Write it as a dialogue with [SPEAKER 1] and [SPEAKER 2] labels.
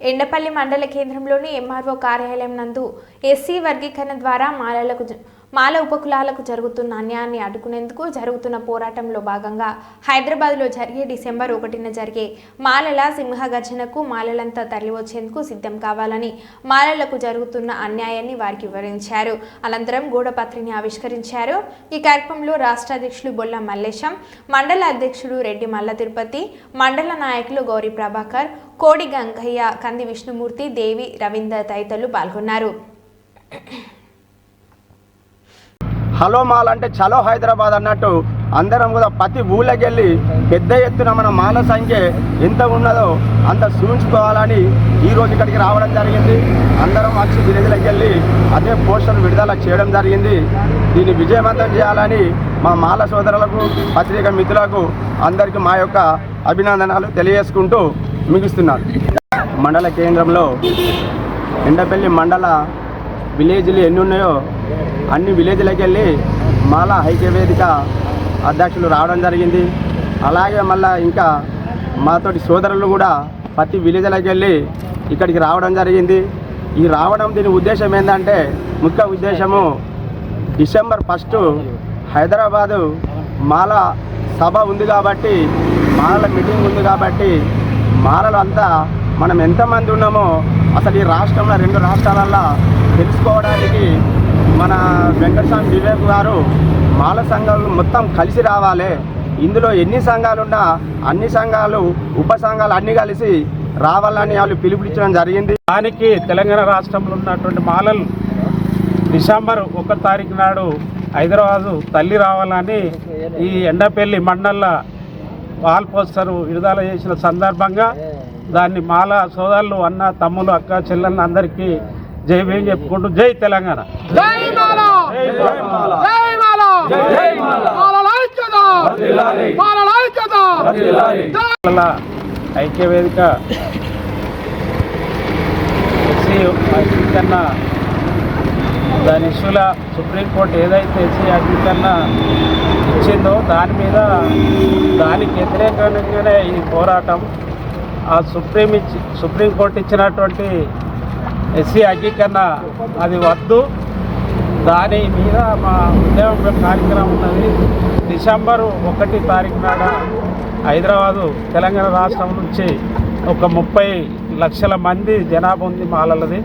[SPEAKER 1] ఎండపల్లి మండల కేంద్రంలోని ఎంఆర్ఓ కార్యాలయం నందు ఎస్సీ వర్గీకరణ ద్వారా మాలలకు జ- మాల ఉపకులాలకు జరుగుతున్న అన్యాయాన్ని అడ్డుకునేందుకు జరుగుతున్న పోరాటంలో భాగంగా హైదరాబాద్లో జరిగే డిసెంబర్ ఒకటిన జరిగే మాలల సింహగర్జనకు మాలలంతా తరలివచ్చేందుకు సిద్ధం కావాలని మాలలకు జరుగుతున్న అన్యాయాన్ని వారికి వివరించారు. అనంతరం గూడపత్రిని ఆవిష్కరించారు. ఈ కార్యక్రమంలో రాష్ట్ర అధ్యక్షులు బొల్ల మల్లేశం మండల అధ్యక్షుడు రెడ్డి మల్ల తిరుపతి మండల నాయకులు గౌరీ ప్రభాకర్ కోడి గంగయ్య కంది విష్ణుమూర్తి దేవి రవీందర్ తదితరులు పాల్గొన్నారు.
[SPEAKER 2] హలో మాల్ అంటే చలో హైదరాబాద్ అన్నట్టు అందరం కూడా ప్రతి ఊళ్ళకెళ్ళి పెద్ద ఎత్తున మన మాల సంఖ్య ఎంత ఉన్నదో అంత సూచించుకోవాలని ఈరోజు ఇక్కడికి రావడం జరిగింది. అందరం వచ్చి విలేజ్లోకి వెళ్ళి అదే పోస్టర్ విడుదల చేయడం జరిగింది. దీన్ని విజయవంతం చేయాలని మా మాల సోదరులకు పత్రిక మిత్రులకు అందరికీ మా యొక్క అభినందనలు తెలియజేసుకుంటూ ముగిస్తున్నాను. మండల కేంద్రంలో ఎండపల్లి మండల విలేజ్లు ఎన్ని ఉన్నాయో అన్ని విలేజ్లకు వెళ్ళి మాల ఐక్యవేదిక అధ్యక్షులు రావడం జరిగింది. అలాగే మళ్ళా ఇంకా మాతోటి సోదరులు కూడా ప్రతి విలేజ్లకు వెళ్ళి ఇక్కడికి రావడం జరిగింది. ఈ రావడం దీని ఉద్దేశం ఏంటంటే ముఖ్య ఉద్దేశము డిసెంబర్ ఫస్ట్ హైదరాబాదు మాల సభ ఉంది కాబట్టి మాలల మీటింగ్ ఉంది కాబట్టి మాలలు అంతా మనం ఎంతమంది ఉన్నామో అసలు ఈ రాష్ట్రంలో రెండు రాష్ట్రాలల్లో తెలుసుకోవడానికి మన వెంకటస్వామి వివేక్ గారు మాల సంఘాలు మొత్తం కలిసి రావాలి. ఇందులో ఎన్ని సంఘాలున్నా అన్ని సంఘాలు ఉప సంఘాలు అన్ని కలిసి రావాలని వాళ్ళు పిలుపునిచ్చడం జరిగింది.
[SPEAKER 3] దానికి తెలంగాణ రాష్ట్రంలో ఉన్నటువంటి మాలలు డిసెంబర్ ఒక తారీఖు నాడు హైదరాబాదు తల్లి రావాలని ఈ ఎండపల్లి మండల వాల్ పోస్టర్ విడుదల చేసిన సందర్భంగా దాన్ని మాల సోదరులు అన్న తమ్ములు అక్క చెల్లెళ్ళు అందరికీ జై భీం చెప్పుకుంటూ జై తెలంగాణ.
[SPEAKER 4] జై మాల!
[SPEAKER 3] జై మాల.
[SPEAKER 4] జై మాల!
[SPEAKER 3] జై మాల. ఎస్సీ అగ్నికన్న దాని ఇష్యూల సుప్రీంకోర్టు ఏదైతే ఎస్సీ అగ్నికన్న ఇచ్చిందో దాని మీద దానికి వ్యతిరేకంగానే ఈ పోరాటం ఆ సుప్రీం ఇచ్చి సుప్రీంకోర్టు ఇచ్చినటువంటి ఎస్సీ అంగీకరణ అది వద్దు. దాని మీద మా ఉద్యోగం కార్యక్రమం ఉన్నది. డిసెంబరు ఒకటి తారీఖు నాడ హైదరాబాదు తెలంగాణ రాష్ట్రం నుంచి ఒక ముప్పై లక్షల మంది జనాభా ఉంది మాలలది.